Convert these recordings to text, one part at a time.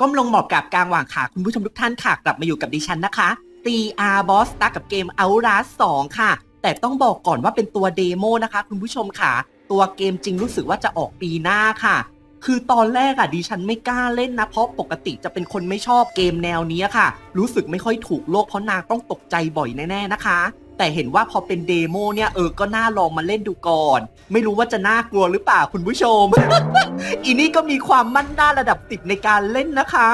ก้มลงหมอบกับกลางหว่างขาคุณผู้ชมทุกท่านค่ะ กลับมาอยู่กับดิฉันนะคะตีอาร์บอสตากับเกม Outlast 2 ค่ะ แต่ต้องบอกก่อนว่าเป็นตัวเดโมนะคะ คุณผู้ชมค่ะ ตัวเกมจริงรู้สึกว่าจะออกปีหน้าค่ะ คือตอนแรกอะดิฉันไม่กล้าเล่นนะ เพราะปกติจะเป็นคนไม่ชอบเกมแนวนี้ค่ะ รู้สึกไม่ค่อยถูกโลกเพราะนางต้องตกใจบ่อยแน่ๆนะคะ แต่เห็นว่าพอเป็นเดโมเนี่ยเออก็น่าลองมาเล่นดูก่อน ไม่รู้ว่าจะน่ากลัวหรือเปล่าคุณผู้ชม อีนี่ก็มีความมั่นหน้าระดับติดในการเล่นนะคะ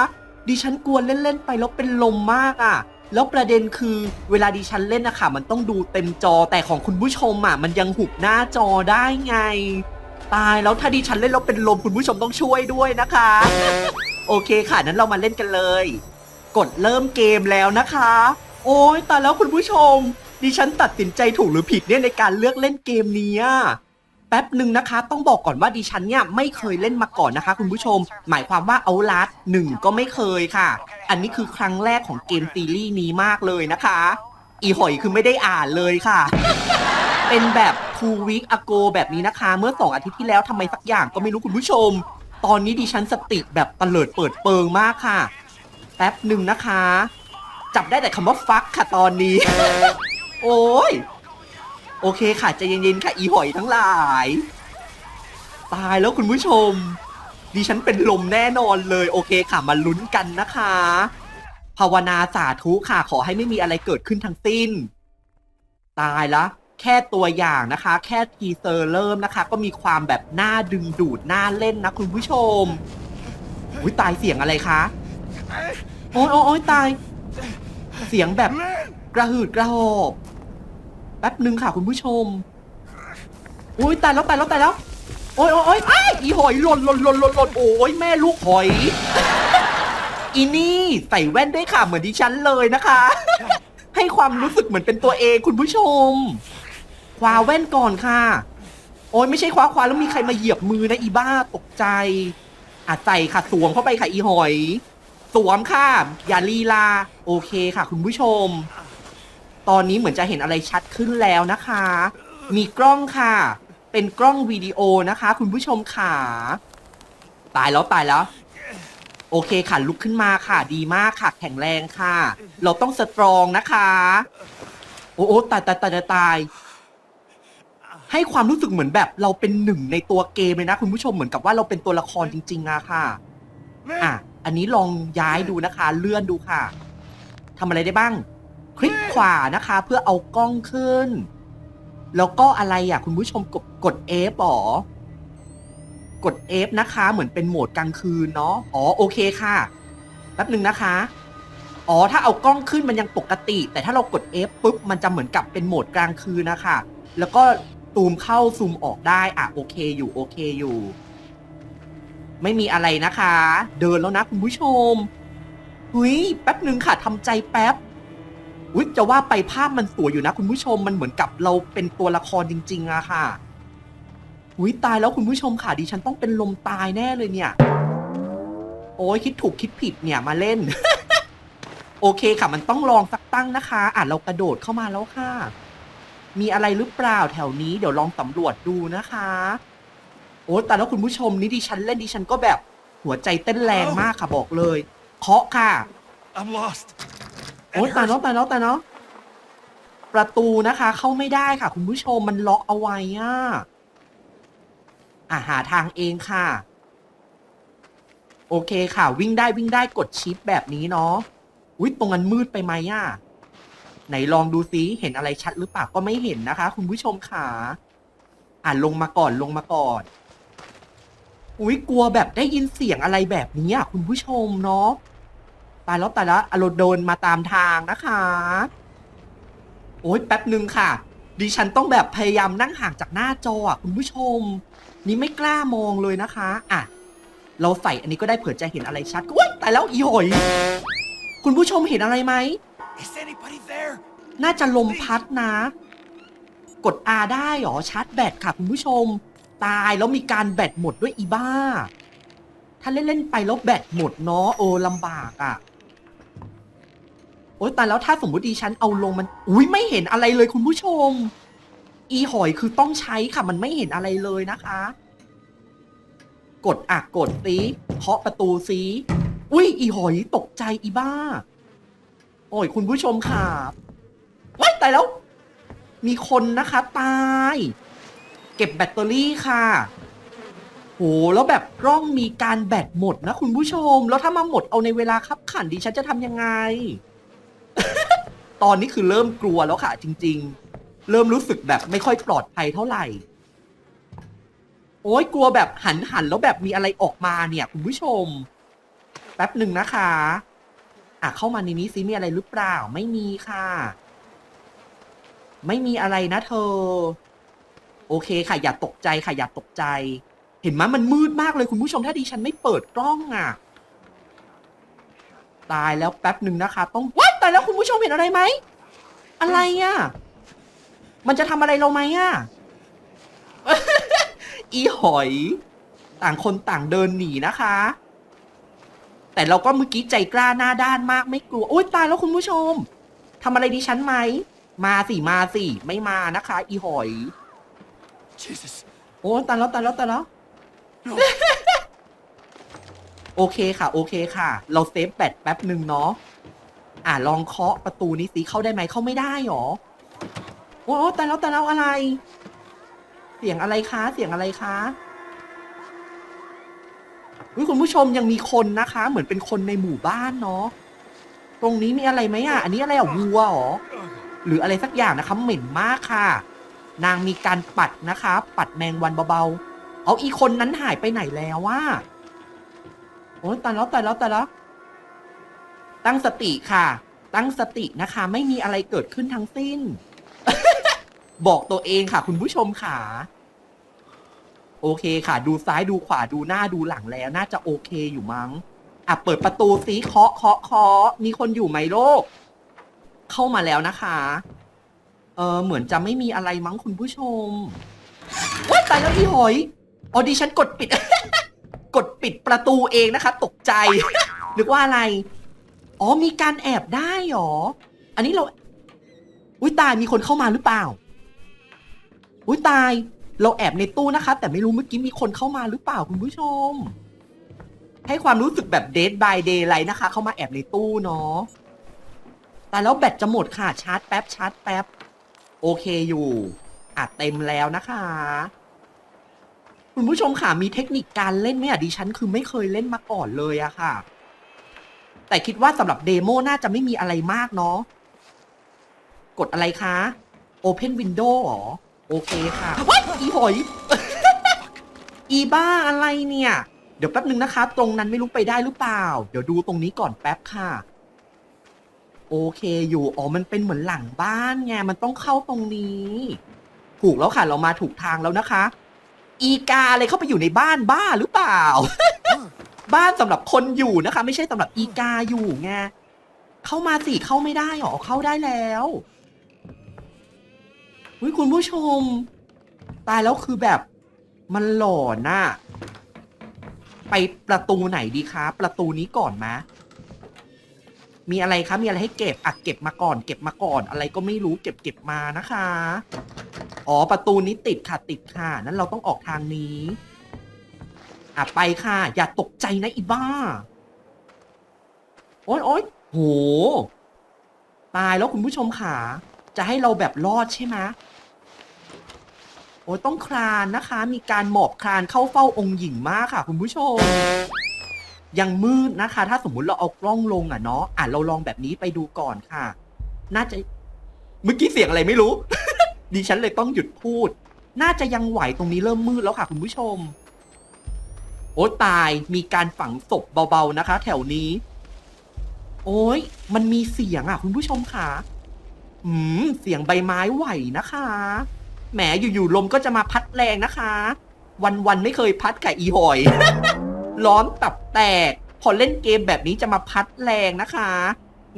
ดิฉันกลัวเล่นๆไปแล้วเป็นลมมากอะ่ะแล้วประเด็นคือเวลาดิฉันเล่นนะคะมันต้องดูเต็มจอแต่ของคุณผู้ชมอะ่ะมันยังหุบหน้าจอได้ไง ตายแล้วถ้าดิฉันเล่นแล้วเป็นลมคุณผู้ชมต้องช่วยด้วยนะคะ โอเคค่ะนั้นเรามาเล่นกันเลย กดเริ่มเกมแล้วนะคะ โอ้ยตายแล้วคุณผู้ชม ดิฉันตัดสินใจถูกหรือผิดเนี่ยในการเลือกเล่นเกมนี้แป๊บหนึ่งนะคะ ต้องบอกก่อนว่าดิฉันเนี่ยไม่เคยเล่นมาก่อนนะคะ คุณผู้ชม หมายความว่าเอาลัดหนึ่งก็ไม่เคยค่ะ อันนี้คือครั้งแรกของเกมซีรีส์นี้มากเลยนะคะ อีหอยคือไม่ได้อ่านเลยค่ะ เป็นแบบ two week ago แบบนี้นะคะ เมื่อสองอาทิตย์ที่แล้วทำไมสักอย่างก็ไม่รู้คุณผู้ชม ตอนนี้ดิฉันสติแบบตะเลิดเปิดเปิงมากค่ะแป๊บหนึ่งนะคะ จับได้แต่คำว่าฟักค่ะตอนนี้ โอ้ย โอเคค่ะใจเย็นๆค่ะ อีหอยทั้งหลาย ตายแล้วคุณผู้ชม ดิฉันเป็นลมแน่นอนเลย โอเคค่ะ มาลุ้นกันนะคะ ภาวนาสาธุค่ะ ขอให้ไม่มีอะไรเกิดขึ้นทั้งสิ้น ตายละ แค่ตัวอย่างนะคะ แค่ทีเซอร์เริ่มนะคะ ก็มีความแบบน่าดึงดูดน่าเล่นนะคุณผู้ชมอุ้ยตายเสียงอะไรคะ โอ้ยโอ้ยตาย เสียงแบบกระหืดกระหอบ ป๊บหนึ่งค่ะคุณผู้ชม อุ้ยตายแล้วตายแล้วตายแล้ว โอ้ยโอ้ยโอ้ยอ้ายอีหอยหล่นหล่นหล่นหล่นหล่นโอ้ยแม่ลูกหอย อีนี่ใส่แว่นด้วยค่ะเหมือนดิฉันเลยนะคะ ให้ความรู้สึกเหมือนเป็นตัวเองคุณผู้ชม คว้าแว่นก่อนค่ะ โอ้ยไม่ใช่คว้าคว้าแล้วมีใครมาเหยียบมือนะอีบ้าตกใจอะใส่ค่ะสวมเข้าไปค่ะอีหอย สวมค่ะอย่าลีลา โอเคค่ะ คุณผู้ชม ตอนนี้เหมือนจะเห็นอะไรชัดขึ้นแล้วนะคะ มีกล้องค่ะ เป็นกล้องวิดีโอนะคะ คุณผู้ชมค่ะ ตายแล้วตายแล้ว โอเคค่ะลุกขึ้นมาค่ะ ดีมากค่ะ แข็งแรงค่ะ เราต้องสตรองนะคะ โอ้โอ้ตายตายตายตายตายให้ความรู้สึกเหมือนแบบ เราเป็นหนึ่งในตัวเกมเลยนะ คุณผู้ชมเหมือนกับว่าเราเป็นตัวละครจริงๆอะค่ะ อะ อันนี้ลองย้ายดูนะคะ เลื่อนดูค่ะทำอะไรได้บ้าง คลิกขวานะคะ เพื่อเอากล้องขึ้น แล้วก็อะไรอะ คุณผู้ชมกดกด F หรอกด F นะคะ เหมือนเป็นโหมดกลางคืนเนาะอ๋อโอเคค่ะแป๊บหนึ่งนะคะอ๋อถ้าเอากล้องขึ้นมันยังปกติ แต่ถ้าเรากด F ปุ๊บมันจะเหมือนกับเป็นโหมดกลางคืนนะคะแล้วก็ซูมเข้าซูมออกได้อะโอเคอยู่โอเคอยู่ ไม่มีอะไรนะคะ เดินแล้วนะคุณผู้ชมหุยแป๊บหนึ่งค่ะทำใจแป๊บ อุ๊ยจะว่าไปภาพมันสวยอยู่นะ คุณผู้ชมมันเหมือนกับเราเป็นตัวละครจริง ๆอะค่ะอุ๊ยตายแล้วคุณผู้ชมค่ะดิฉันต้องเป็นลมตายแน่เลยเนี่ย โอ้ยคิดถูกคิดผิดเนี่ยมาเล่น โอเคค่ะ มันต้องลองสักตั้งนะคะ อะเรากระโดดเข้ามาแล้วค่ะ มีอะไรหรือเปล่าแถวนี้เดี๋ยวลองสำรวจดูนะคะ โอ้แต่แล้วคุณผู้ชมนี่ดิฉันเล่นดิฉันก็แบบหัวใจเต้นแรงมากค่ะบอกเลย เคาะค่ะ I'm lost. โอ้ย And ตายแล้ว hurt. ตายแล้วตายแล้วประตูนะคะ เข้าไม่ได้ค่ะ คุณผู้ชมมันล็อกเอาไว้อะอะหาทางเองค่ะ โอเคค่ะ วิ่งได้วิ่งได้กดชิปแบบนี้เนาะอุ้ยตรงนั้นมืดไปไหมอะไหนลองดูซิเห็นอะไรชัดหรือเปล่าก็ไม่เห็นนะคะ คุณผู้ชมค่ะอะลงมาก่อนลงมาก่อนอุ้ยกลัวแบบได้ยินเสียงอะไรแบบนี้อะคุณผู้ชมเนาะ ตายแล้วตายแล้วอารมณ์โดนมาตามทางนะคะ โอ้ยแป๊บหนึ่งค่ะ ดิฉันต้องแบบพยายามนั่งห่างจากหน้าจออะคุณผู้ชม นี่ไม่กล้ามองเลยนะคะ อะ เราใส่อันนี้ก็ได้เผื่อจะเห็นอะไรชัดอุ้ยตายแล้วอีหอย คุณผู้ชมเห็นอะไรไหม Is anybody there? น่าจะลมพัดนะ กด R ได้เหรอชาร์จแบตค่ะคุณผู้ชม ตายแล้วมีการแบตหมดด้วยอีบ้า ถ้าเล่น ๆ ไปแล้วแบตหมดเนาะโอ้ลำบากอะ่ะโอ๊ยแต่แล้วถ้าสมมติดิฉันเอาลงมัน อุ้ยไม่เห็นอะไรเลยคุณผู้ชม อีหอยคือต้องใช้ค่ะ มันไม่เห็นอะไรเลยนะคะ กดอะกดสิเคาะประตูสิอุ้ยอีหอยตกใจอีบ้า โอ้ยคุณผู้ชมค่ะว้ายตายแล้ว มีคนนะคะตาย เก็บแบตเตอรี่ค่ะ โหแล้วแบบกล้องมีการแบตหมดนะคุณผู้ชม แล้วถ้ามาหมดเอาในเวลาคับขันดิฉันจะทำยังไง ตอนนี้คือเริ่มกลัวแล้วค่ะ จริง ๆ เริ่มรู้สึกแบบไม่ค่อยปลอดภัยเท่าไหร่ โอ้ยกลัวแบบหันหันแล้วแบบมีอะไรออกมาเนี่ย คุณผู้ชม แป๊บหนึ่งนะคะ อะเข้ามาในนี้ซิมีอะไรหรือเปล่า ไม่มีค่ะ ไม่มีอะไรนะเธอ โอเคค่ะ อย่าตกใจค่ะ อย่าตกใจ เห็นไหมมันมืดมากเลยคุณผู้ชมถ้าดิฉันไม่เปิดกล้องอะ ตายแล้วแป๊บหนึ่งนะคะ ต้องว้าย ตายแล้วคุณผู้ชมเห็นอะไรไหม อะไรอะ มันจะทำอะไรเราไหมอะ อีหอย ต่างคนต่างเดินหนีนะคะ แต่เราก็เมื่อกี้ใจกล้าหน้าด้านมากไม่กลัวโอ๊ยตายแล้วคุณผู้ชมทำอะไรดิฉันไหม มาสิมาสิไม่มานะคะ อีหอย Jesus. โอ้ตายแล้วตายแล้วตายแล้ว No. โอเคค่ะ โอเคค่ะ เราเซฟแบตแป๊บหนึ่งเนาะ อ่าลองเคาะประตูนี้สิเข้าได้ไหมเข้าไม่ได้หรอโอ้แต่แล้วแต่แล้วอะไร เสียงอะไรคะ เสียงอะไรคะอุ๊ยคุณผู้ชมยังมีคนนะคะ เหมือนเป็นคนในหมู่บ้านเนาะตรงนี้มีอะไรไหมอะ อันนี้อะไรอะวัวหรอหรืออะไรสักอย่างนะคะเหม็นมากค่ะ นางมีการปัดนะคะ ปัดแมงวันเบาๆเอาอีคนนั้นหายไปไหนแล้วว่าโอ้ยตายแล้วตายแล้วตายแล้ว ตั้งสติค่ะ ตั้งสตินะคะ ไม่มีอะไรเกิดขึ้นทั้งสิ้น บอกตัวเองค่ะ คุณผู้ชมค่ะ โอเคค่ะ ดูซ้ายดูขวาดูหน้าดูหลังแล้วน่าจะโอเคอยู่มั้ง อะเปิดประตูซิเคาะเคาะเคาะมีคนอยู่ไหมโลก เข้ามาแล้วนะคะ เออเหมือนจะไม่มีอะไรมั้งคุณผู้ชมว้ายตายแล้วอีหอยออดิฉันกดปิด กดปิดประตูเองนะคะ ตกใจ นึกว่าอะไร อ๋อมีการแอบได้หรอ อันนี้เรา อุ้ยตายมีคนเข้ามาหรือเปล่า อุ้ยตาย เราแอบในตู้นะคะ แต่ไม่รู้เมื่อกี้มีคนเข้ามาหรือเปล่าคุณผู้ชม ให้ความรู้สึกแบบ Dead by Daylight นะคะ เข้ามาแอบในตู้เนาะแต่แล้วแบตจะหมดค่ะชาร์จแป๊บชาร์จแป๊บ โอเคอยู่อะเต็มแล้วนะคะ คุณผู้ชมค่ะมีเทคนิคการเล่นไหมอะดิฉันคือไม่เคยเล่นมาก่อนเลยอะค่ะ แต่คิดว่าสำหรับเดโมน่าจะไม่มีอะไรมากเนาะกดอะไรคะ Open Window หรอ โอเคค่ะว้ายอีหอย อีบ้าอะไรเนี่ย เดี๋ยวแป๊บหนึ่งนะคะ ตรงนั้นไม่รู้ไปได้หรือเปล่า เดี๋ยวดูตรงนี้ก่อนแป๊บค่ะ โอเคอยู่ อ๋อ มันเป็นเหมือนหลังบ้านไง มันต้องเข้าตรงนี้ ถูกแล้วค่ะ เรามาถูกทางแล้วนะคะ อีกาอะไรเข้าไปอยู่ในบ้านบ้าหรือเปล่า บ้านสำหรับคนอยู่นะคะ ไม่ใช่สำหรับอีกาอยู่ไงเข้ามาสิเข้าไม่ได้หรอเข้าได้แล้วอุ้ยคุณผู้ชม ตายแล้วคือแบบมันหลอนน่ะไปประตูไหนดีคะ ประตูนี้ก่อนมะมีอะไรคะ มีอะไรให้เก็บอะเก็บมาก่อน เก็บมาก่อน อะไรก็ไม่รู้เก็บเก็บมานะคะ อ๋อประตูนี้ติดค่ะติดค่ะ นั้นเราต้องออกทางนี้ อะไปค่ะ อย่าตกใจนะอีบ้า โอ๊ยโอ๊ยโห ตายแล้วคุณผู้ชมค่ะจะให้เราแบบรอดใช่ไหมโอ้ยต้องคลานนะคะ มีการหมอบคลานเข้าเฝ้าองค์หญิงมากค่ะ คุณผู้ชม ยังมืดนะคะ ถ้าสมมุติเราเอากล้องลงอะเนาะอะเราลองแบบนี้ไปดูก่อนค่ะ น่าจะ เมื่อกี้เสียงอะไรไม่รู้ ดิฉันเลยต้องหยุดพูด น่าจะยังไหวตรงนี้เริ่มมืดแล้วค่ะ คุณผู้ชม โอ้ตายมีการฝังศพเบาๆนะคะ แถวนี้ โอ้ยมันมีเสียงอะ คุณผู้ชมค่ะ อืม เสียงใบไม้ไหวนะคะ แหมอยู่ๆลมก็จะมาพัดแรงนะคะ วันๆไม่เคยพัดกับอีหอยร้อนตับแตก พอเล่นเกมแบบนี้จะมาพัดแรงนะคะ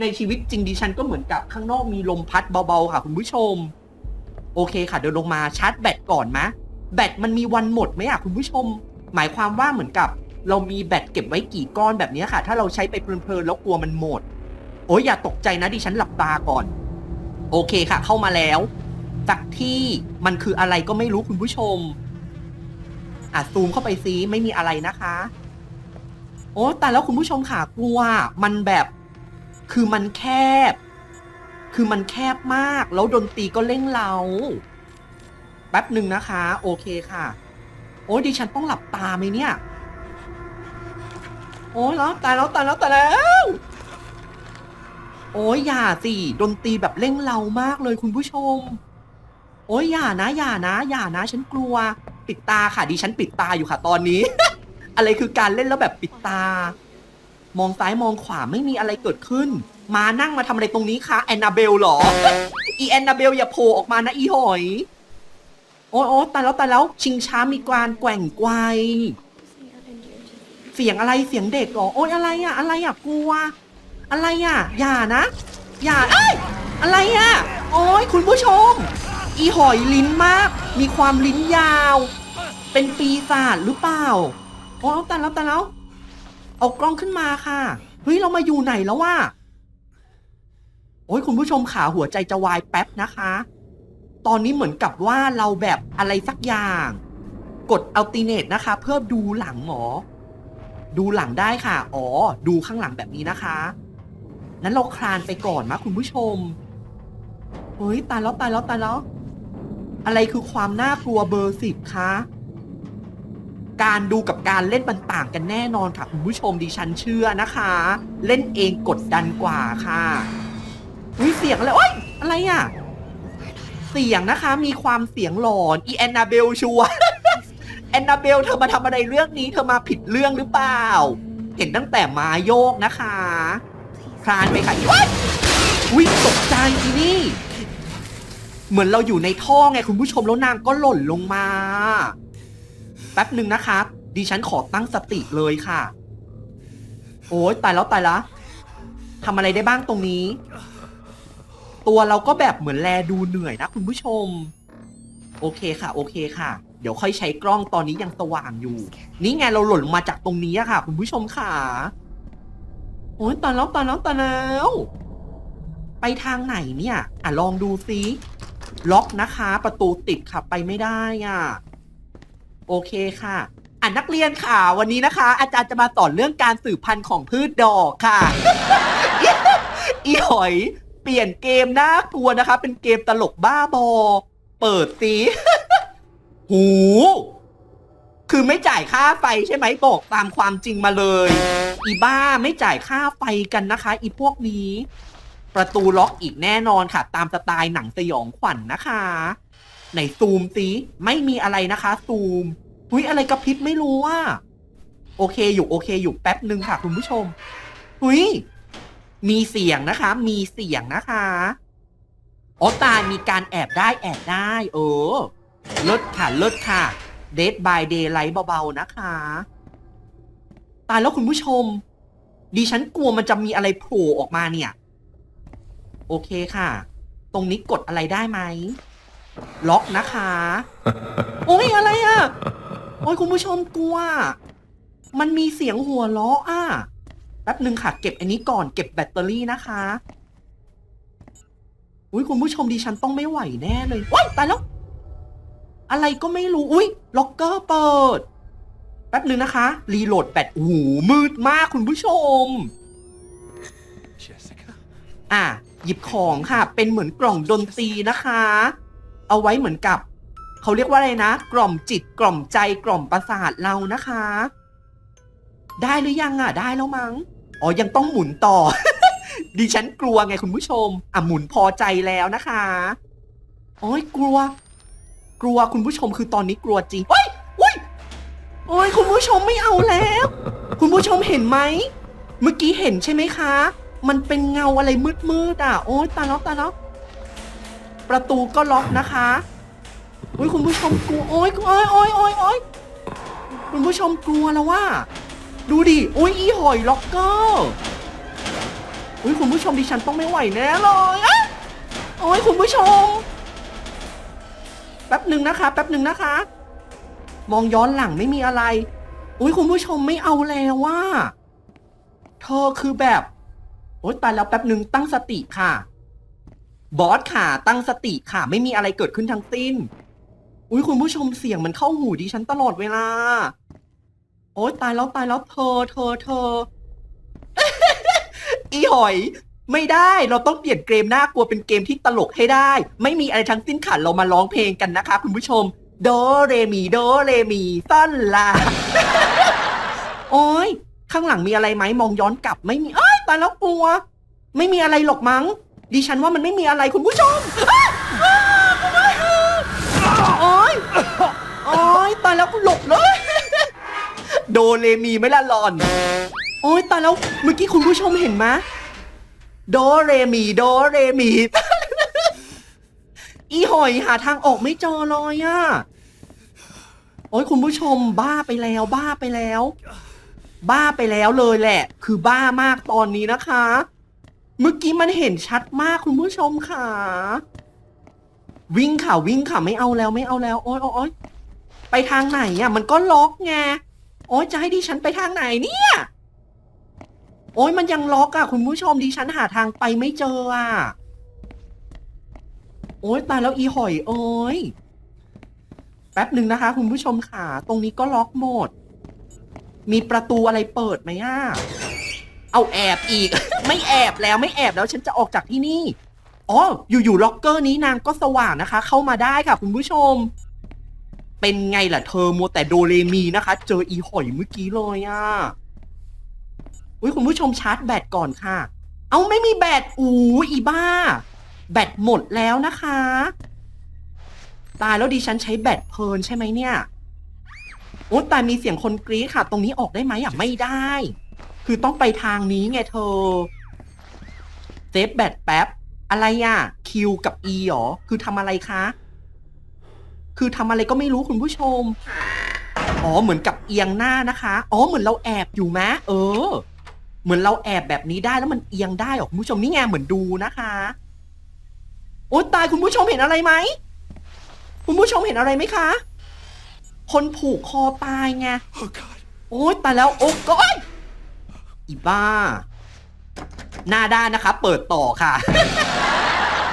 ในชีวิตจริงดิฉันก็เหมือนกับข้างนอกมีลมพัดเบาๆค่ะ คุณผู้ชม โอเคค่ะ เดินลงมาชาร์จแบตก่อนมะ แบตมันมีวันหมดไหมอะคุณผู้ชม หมายความว่าเหมือนกับ เรามีแบตเก็บไว้กี่ก้อนแบบนี้ค่ะ ถ้าเราใช้ไปเพลินๆแล้วกลัวมันหมด โอ้ยอย่าตกใจนะดิฉันหลับตาก่อน โอเคค่ะ เข้ามาแล้วจากที่มันคืออะไรก็ไม่รู้คุณผู้ชม อะซูมเข้าไปซิไม่มีอะไรนะคะ โอ้แต่แล้วคุณผู้ชมค่ะกลัว มันแบบ คือมันแคบ คือมันแคบมาก แล้วดนตรีก็เร่งเราแป๊บหนึ่งนะคะ โอเคค่ะ โอ้ยดิฉันต้องหลับตาไหมเนี่ย โอ้ยแล้วตายแล้วตายแล้วตายแล้ว โอ้ยอย่าสิดนตรีแบบเร่งเรามากเลยคุณผู้ชม โอ้ยอย่านะอย่านะอย่านะ ฉันกลัว ปิดตาค่ะดิฉันปิดตาอยู่ค่ะตอนนี้ อะไรคือการเล่นแล้วแบบปิดตา มองซ้ายมองขวาไม่มีอะไรเกิดขึ้น มานั่งมาทำอะไรตรงนี้คะแอนนาเบลหรอ อีแอนนาเบลอย่าโผล่ออกมานะอีหอย โอ้ยโอ้ตายแล้วตายแล้วชิงช้ามีการแกว่งไกวเสียงอะไรเสียงเด็กเหรอโอ้ยอะไรอะอะไรอะกลัว อะไรอะอย่านะ อย่าเอ้ยอะไรอะโอ้ยคุณผู้ชม อีหอยลิ้นมาก มีความลิ้นยาว เป็นปีศาจหรือเปล่าโอ้แต่แล้วแต่แล้ว เอากล้องขึ้นมาค่ะเฮ้ยเรามาอยู่ไหนแล้วว่ะโอ้ยคุณผู้ชมขาหัวใจจะวายแป๊บนะคะ ตอนนี้เหมือนกับว่าเราแบบอะไรสักอย่าง กดอัลติเนตนะคะ เพื่อดูหลังหมอ ดูหลังได้ค่ะ อ๋อ ดูข้างหลังแบบนี้นะคะนั้นเราคลานไปก่อนนะคุณผู้ชม เฮ้ยตายแล้วตายแล้วตายแล้ว อะไรคือความน่ากลัวเบอร์สิบคะ การดูกับการเล่นมันต่างกันแน่นอนค่ะ คุณผู้ชมดิฉันเชื่อนะคะ เล่นเองกดดันกว่าค่ะ อุ้ยเสียงอะไรโอ้ยอะไรอะ เสียงนะคะ มีความเสียงหลอนอีแอนนาเบลชัวแอนนาเบลเธอมาทำอะไรเรื่องนี้ เธอมาผิดเรื่องหรือเปล่า เห็นตั้งแต่มาโยกนะคะคลานไปค่ะอีว้ายอุ้ยตกใจอีนี่ เหมือนเราอยู่ในท่อไงคุณผู้ชมแล้วนางก็หล่นลงมา แป๊บหนึ่งนะครับดิฉันขอตั้งสติเลยค่ะ โอ้ยตายแล้วตายแล้วทำอะไรได้บ้างตรงนี้ ตัวเราก็แบบเหมือนแลดูเหนื่อยนะคุณผู้ชม โอเคค่ะ โอเคค่ะ เดี๋ยวค่อยใช้กล้องตอนนี้ยังสว่างอยู่ นี่ไงเราหล่นลงมาจากตรงนี้อะค่ะ คุณผู้ชมค่ะโอ้ยตายแล้วตายแล้วตายแล้ว ไปทางไหนเนี่ย อะลองดูซิล็อกนะคะ ประตูติดค่ะไปไม่ได้อะ โอเคค่ะอะนักเรียนค่ะ วันนี้นะคะ อาจารย์จะมาสอนเรื่องการสืบพันธุ์ของพืชดอกค่ะ อีหอย เปลี่ยนเกมน่ากลัวนะคะ เป็นเกมตลกบ้าบอ เปิดสิหู คือไม่จ่ายค่าไฟใช่ไหมบอกตามความจริงมาเลย อีบ้าไม่จ่ายค่าไฟกันนะคะ อีพวกนี้ ประตูล็อกอีกแน่นอนค่ะ ตามสไตล์หนังสยองขวัญนนะคะ ไหนซูมสิไม่มีอะไรนะคะ ซูมหุยอะไรกระพริบไม่รู้ว่า โอเคอยู่โอเคอยู่แป๊บหนึ่งค่ะ คุณผู้ชมหุย มีเสียงนะคะ มีเสียงนะคะอ๋อตายมีการแอบได้แอบได้เออเลิศค่ะเลิศค่ะ Dead by Daylight เบาๆนะคะ ตายแล้วคุณผู้ชม ดิฉันกลัวมันจะมีอะไรโผล่ออกมาเนี่ย โอเคค่ะ ตรงนี้กดอะไรได้ไหม ล็อกนะคะ โอ้ยอะไรอะ โอ้ยคุณผู้ชมกลัว มันมีเสียงหัวล้ออะ แป๊บหนึ่งค่ะ เก็บอันนี้ก่อนเก็บแบตเตอรี่นะคะอุ้ยคุณผู้ชมดิฉันต้องไม่ไหวแน่เลยว้ายตายแล้ว อะไรก็ไม่รู้ อุ้ยล็อกเกอร์เปิด แป๊บหนึ่งนะคะ รีโหลดแบตโอ้โหมืดมากคุณผู้ชม Jessica. อะ หยิบของค่ะ เป็นเหมือนกล่องดนตรีนะคะ เอาไว้เหมือนกับ เขาเรียกว่าอะไรนะ กล่อมจิตกล่อมใจกล่อมประสาทเรานะคะ ได้หรือยังอะ ได้แล้วมั้ง อ๋อ ยังต้องหมุนต่อ ดิฉันกลัวไงคุณผู้ชม อะหมุนพอใจแล้วนะคะโอ้ยกลัว กลัวคุณผู้ชมคือตอนนี้กลัวจริงโอ้ยโอ้ยโอ้ยคุณผู้ชมไม่เอาแล้ว คุณผู้ชมเห็นไหม เมื่อกี้เห็นใช่ไหมคะ มันเป็นเงาอะไรมืดๆอะ โอ๊ยตายแล้วตายแล้วประตูก็ล็อกนะคะโอ้ยคุณผู้ชมกลัวโอ๊ยโอ๊ยโอ๊ยโอ๊ยโอ๊ยคุณผู้ชมกลัวแล้วว่า ดูดิโอ๊ยอีหอยล็อกเกอร์โอ้ยคุณผู้ชมดิฉันต้องไม่ไหวแน่เลยอะโอ๊ยคุณผู้ชม แป๊บหนึ่งนะคะ แป๊บหนึ่งนะคะ มองย้อนหลังไม่มีอะไร อุ้ยคุณผู้ชมไม่เอาแล้วว่า เธอคือแบบ โอ๊ยตายแล้วแป๊บหนึ่งตั้งสติค่ะ บอสค่ะตั้งสติค่ะ ไม่มีอะไรเกิดขึ้นทั้งสิ้น อุ้ยคุณผู้ชมเสียงมันเข้าหูดิฉันตลอดเวลา โอ๊ยตายแล้วตายแล้วเธอเธอเธอ อีหอย ไม่ได้เราต้องเปลี่ยนเกมน่ากลัวเป็นเกมที่ตลกให้ได้ ไม่มีอะไรทั้งสิ้นค่ะเรามาร้องเพลงกันนะคะ คุณผู้ชม โดเรมีโดเรมีซันลาโอ้ยข้างหลังมีอะไรไหมมองย้อนกลับไม่มีเอ้ยตายแล้วกลัว ไม่มีอะไรหรอกมั้ง ดิฉันว่ามันไม่มีอะไรคุณผู้ชมอ้าอ้าวคุณผู้ชมโอ้ยโอ้ยตายแล้วกูหลบเลย โดเรมีไหม่ละหลอน โอ้ยตายแล้วเมื่อกี้คุณผู้ชมเห็นไหมโดเรมีโดเรมี อีหอยหาทางออกไม่เจอเลยอะโอ้ยคุณผู้ชมบ้าไปแล้วบ้าไปแล้ว บ้าไปแล้วเลยแหละ คือบ้ามากตอนนี้นะคะ เมื่อกี้มันเห็นชัดมากคุณผู้ชมค่ะ วิ่งค่ะวิ่งค่ะไม่เอาแล้วไม่เอาแล้ว โอ๊ยโอ๊ยโอ๊ยไปทางไหนอะ มันก็ล็อกไง โอ๊ยจะให้ดิฉันไปทางไหนเนี่ย โอ๊ยมันยังล็อกอะ คุณผู้ชมดิฉันหาทางไปไม่เจออะ โอ๊ยตายแล้วอีหอยเอ้ย แป๊บหนึ่งนะคะ คุณผู้ชมค่ะ ตรงนี้ก็ล็อกหมด มีประตูอะไรเปิดไหมอะ เอาแอบอีก ไม่แอบแล้วไม่แอบแล้วฉันจะออกจากที่นี่ อ๋อ อยู่ๆล็อกเกอร์นี้นางก็สว่างนะคะ เข้ามาได้ค่ะ คุณผู้ชม เป็นไงล่ะเธอมัวแต่โดเรมีนะคะ เจออีหอยเมื่อกี้เลยอะอุ้ยคุณผู้ชมชาร์จแบตก่อนค่ะ เอาไม่มีแบตอู้อีบ้า แบตหมดแล้วนะคะ ตายแล้วดิฉันใช้แบตเพลินใช่ไหมเนี่ย โอ้แตายมีเสียงคนกรี๊ดค่ะ ตรงนี้ออกได้ไหมอะไม่ได้ คือต้องไปทางนี้ไงเธอ เซฟแบตแป๊บ อะไรอะ Q กับ E หรอ คือทำอะไรคะ คือทำอะไรก็ไม่รู้คุณผู้ชม อ๋อเหมือนกับเอียงหน้านะคะ อ๋อเหมือนเราแอบอยู่มะเออ เหมือนเราแอบแบบนี้ได้แล้วมันเอียงได้หรอคุณผู้ชมนี่ไงเหมือนดูนะคะ โอ๊ยตายคุณผู้ชมเห็นอะไรไหมคุณผู้ชมเห็นอะไรไหมคะ คนผูกคอตายไง Oh God. โอ๊ยตายแล้วโอ้ก้อยอีบ้า หน้าด้านนะคะ เปิดต่อค่ะ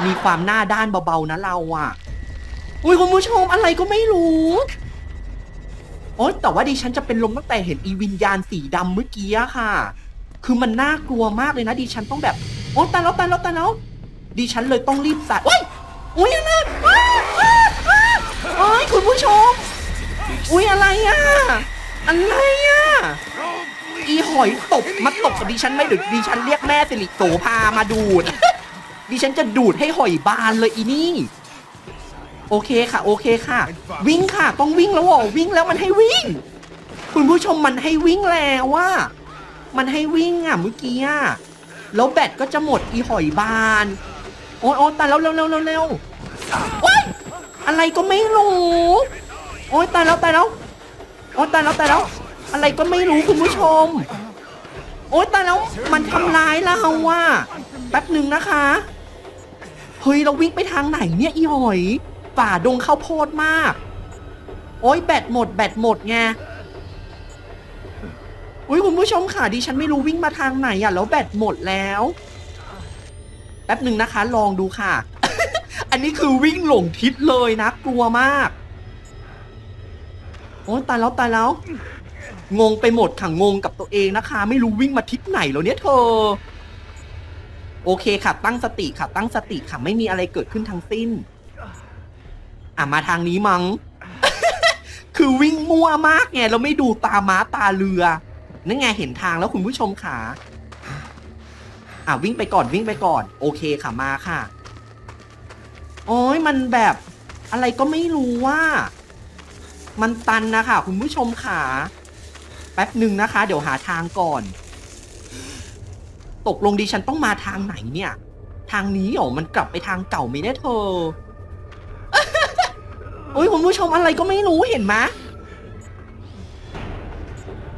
มีความหน้าด้านเบาๆนะเราอะ อุ้ยคุณผู้ชมอะไรก็ไม่รู้โอ๊ยแต่ว่าดิฉันจะเป็นลมตั้งแต่เห็นอีวิญญาณสีดำเมื่อกี้อะค่ะ คือมันน่ากลัวมากเลยนะดิฉันต้องแบบ โอ๊ยตายแล้วตายแล้วตายแล้วดิฉันเลยต้องรีบใส่โอ๊ยอุ้ยอะไรอ้าอ้าอ้าโอ๊ยคุณผู้ชม อุ้ยอะไรอะอะไรอะอีหอยตบมาตบกับดิฉันไม่หรือดิฉันเรียกแม่สิริโสภามาดูด ดิฉันจะดูดให้หอยบานเลยอีนี่ โอเคค่ะ โอเคค่ะ วิ่งค่ะ ต้องวิ่งแล้วเหรอวิ่งแล้วมันให้วิ่ง คุณผู้ชมมันให้วิ่งแล้วว่า มันให้วิ่งอะเมื่อกี้อะแล้วแบตก็จะหมดอีหอยบาน โอ๊ยโอ๊ยตายแล้วเร็วเร็วเร็วเร็วโอ๊ยอะไรก็ไม่รู้ โอ๊ยตายแล้วตายแล้วโอ๊ยตายแล้วตายแล้ว อะไรก็ไม่รู้คุณผู้ชม โอ๊ยตายแล้วมันทำร้ายเราว่ะแป๊บหนึ่งนะคะ เฮ้ยเราวิ่งไปทางไหนเนี่ยอีหอย ฝ่าดงข้าวโพดมาก โอ๊ยแบตหมด แบตหมดไงอุ้ยคุณผู้ชมค่ะดิฉันไม่รู้วิ่งมาทางไหนอะ แล้วแบตหมดแล้วแป๊บหนึ่งนะคะ ลองดูค่ะ อันนี้คือวิ่งหลงทิศเลยนะ กลัวมาก โอ้ยตายแล้วตายแล้ว งงไปหมดค่ะงงกับตัวเองนะคะ ไม่รู้วิ่งมาทิศไหนแล้วเนี่ยเธอ โอเคค่ะ ตั้งสติค่ะ ตั้งสติค่ะ ไม่มีอะไรเกิดขึ้นทั้งสิ้น อะมาทางนี้มัง้ง คือวิ่งมั่วมากไงเราไม่ดูตาม้าตาเรือนั่นไงเห็นทางแล้วคุณผู้ชมค่ะ อะวิ่งไปก่อนวิ่งไปก่อน โอเคค่ะมาค่ะ โอ้ยมันแบบอะไรก็ไม่รู้ว่า มันตันนะคะคุณผู้ชมค่ะ แป๊บหนึ่งนะคะ เดี๋ยวหาทางก่อน ตกลงดิฉันต้องมาทางไหนเนี่ย ทางนี้เหรอมันกลับไปทางเก่าไม่ได้เธอ โอ้ยคุณผู้ชมอะไรก็ไม่รู้เห็นไหม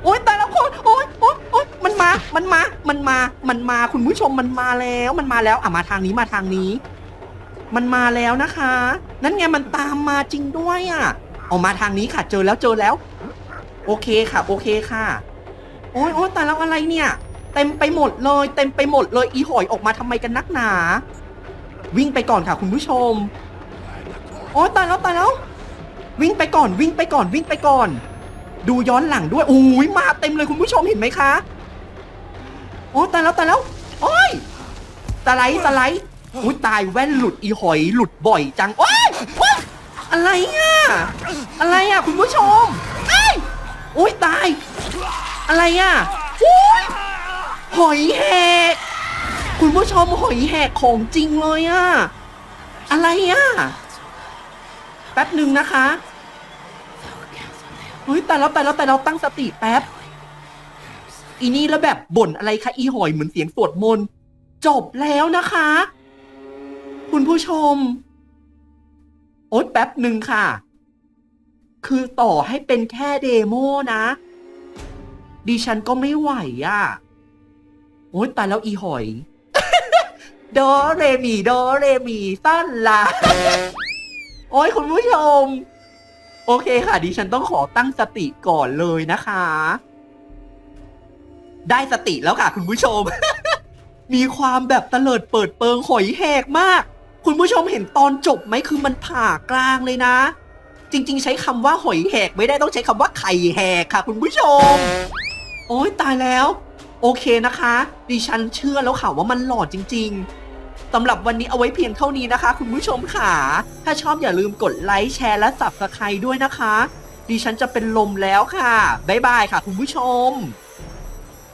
โอ้ยแต่ละคนโอ้ยโอ้ยโอ้ยมันมา มันมา มันมา มันมา คุณผู้ชมมันมาแล้ว มันมาแล้ว อะมาทางนี้มาทางนี้ มันมาแล้วนะคะ นั่นไงมันตามมาจริงด้วยอะออกมาทางนี้ค่ะ เจอแล้วเจอแล้ว โอเคค่ะ โอเคค่ะ โอ้ยโอ้ยแต่แล้วอะไรเนี่ย เต็มไปหมดเลย เต็มไปหมดเลย อีหอยออกมาทำไมกันนักหนา วิ่งไปก่อนค่ะ คุณผู้ชม โอ้ตายแล้วตายแล้ว วิ่งไปก่อนวิ่งไปก่อนวิ่งไปก่อน ดูย้อนหลังด้วยอุ้ยมาเต็มเลยคุณผู้ชมเห็นไหมคะโอ้ตายแล้วตายแล้วโอ้ยสไลด์สไลด์อุ้ยตายแว่นหลุดอีหอยหลุดบ่อยจังโอ้ยโอ๊ยอะไรอะอะไรอะคุณผู้ชมเอ้โอ้ยตาย อะไรอะอุ้ยหอยแหกคุณผู้ชมหอยแหกของจริงเลยอะอะไรอะ แป๊บหนึ่งนะคะ เฮ้ยแต่แล้วแต่แล้วแต่เราตั้งสติแป๊บ อีนี่แล้วแบบบ่นอะไรคะอีหอยเหมือนเสียงสวดมนต์จบแล้วนะคะ คุณผู้ชม โอ๊ยแป๊บหนึ่งค่ะ คือต่อให้เป็นแค่เดโมนะ ดิฉันก็ไม่ไหวอะ โอ๊ยตายแล้วอีหอย โดเรมีโดเรมีสั้นละ โอ้ยคุณผู้ชม โอเคค่ะ ดิฉันต้องขอตั้งสติก่อนเลยนะคะ ได้สติแล้วค่ะ คุณผู้ชม มีความแบบเตลิดเปิดเปิงหอยแหกมาก คุณผู้ชมเห็นตอนจบไหมคือมันผ่ากลางเลยนะ จริง ๆ ใช้คำว่าหอยแหกไม่ได้ต้องใช้คำว่าไข่แหกค่ะ คุณผู้ชม โอ้ยตายแล้ว โอเคนะคะ ดิฉันเชื่อแล้วค่ะว่ามันหลอดจริง ๆ สำหรับวันนี้เอาไว้เพียงเท่านี้นะคะ คุณผู้ชมค่ะ ถ้าชอบอย่าลืมกดไลค์แชร์และสับสไครด้วยนะคะ ดิฉันจะเป็นลมแล้วค่ะ บ๊ายบายค่ะ คุณผู้ชม